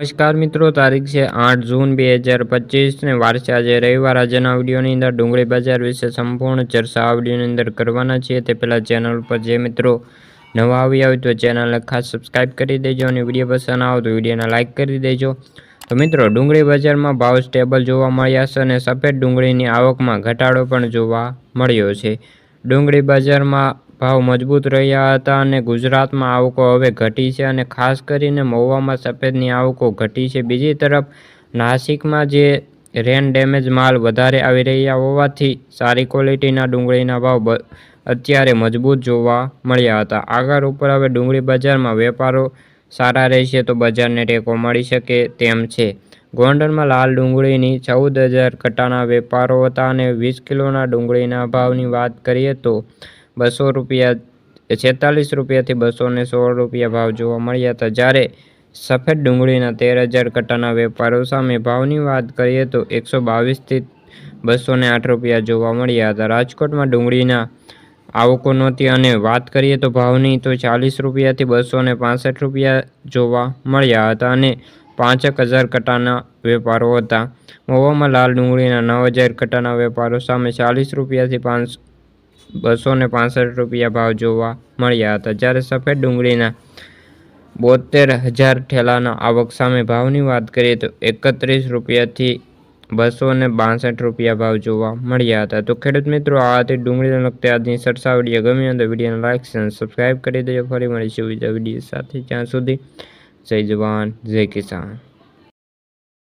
નમસ્કાર મિત્રો, તારીખ છે આઠ જૂન બે હજાર પચીસ ને વાર આજે રવિવાર. આજના વિડીયોની અંદર ડુંગળી બજાર વિશે સંપૂર્ણ ચર્ચા આ વિડીયોની અંદર કરવાના છીએ. તે પહેલાં ચેનલ ઉપર જે મિત્રો નવા આવ્યા હોય તો ચેનલને ખાસ સબસ્ક્રાઈબ કરી દેજો અને વીડિયો પસંદ આવે તો વિડીયોને લાઇક કરી દેજો. તો મિત્રો, ડુંગળી બજારમાં ભાવ સ્ટેબલ જોવા મળ્યા છે અને સફેદ ડુંગળીની આવકમાં ઘટાડો પણ જોવા મળ્યો છે. ડુંગળી બજારમાં ભાવ મજબૂત રહ્યા હતા અને ગુજરાતમાં આવકો હવે ઘટી છે અને ખાસ કરીને મહુવામાં સફેદની આવકો ઘટી છે. બીજી તરફ, નાસિકમાં જે રેન ડેમેજ માલ વધારે આવી રહ્યા હોવાથી સારી ક્વોલિટીના ડુંગળીના ભાવ અત્યારે મજબૂત જોવા મળ્યા હતા. આગળ ઉપર હવે ડુંગળી બજારમાં વેપારો સારા રહેશે તો બજારને ટેકો મળી શકે તેમ છે. ગોંડલમાં લાલ ડુંગળીની ચૌદ હજાર કટાના વેપારો હતા અને વીસ કિલોના ડુંગળીના ભાવની વાત કરીએ તો બસો રૂપિયા છેતાલીસ રૂપિયાથી બસો ને સોળ રૂપિયા ભાવ જોવા મળ્યા હતા. જ્યારે સફેદ ડુંગળીના તેર હજાર કટ્ટાના વેપારો સામે ભાવની વાત કરીએ તો એકસો બાવીસથી બસો ને આઠ રૂપિયા જોવા મળ્યા હતા. રાજકોટમાં ડુંગળીના આવકો નહોતી અને વાત કરીએ તો ભાવની તો ચાલીસ રૂપિયાથી બસો ને પાસઠ રૂપિયા જોવા મળ્યા હતા અને પાંચેક હજાર કટાના વેપારો હતા. મહુવામાં લાલ ડુંગળીના નવ હજાર કટાના વેપારો સામે ચાલીસ રૂપિયાથી પાંચ બસો ને પાસઠ રૂપિયા ભાવ જોવા મળ્યા હતા. જ્યારે સફેદ ડુંગળીના બોતેર હજાર ઠેલાના આવક સામે ભાવની વાત કરીએ તો એકત્રીસ રૂપિયાથી બસો ને બાસઠ રૂપિયા ભાવ જોવા મળ્યા હતા. તો ખેડૂત મિત્રો, આ હતી ડુંગળીને લગતી આજની સરસા વીડિયો. ગમી હોય તો વિડીયોને લાઇક અને સબસ્ક્રાઈબ કરી દેજો. ફરી મળીશું બીજા વીડિયો સાથે. જ્યાં સુધી જય જવાન, જય કિસાન.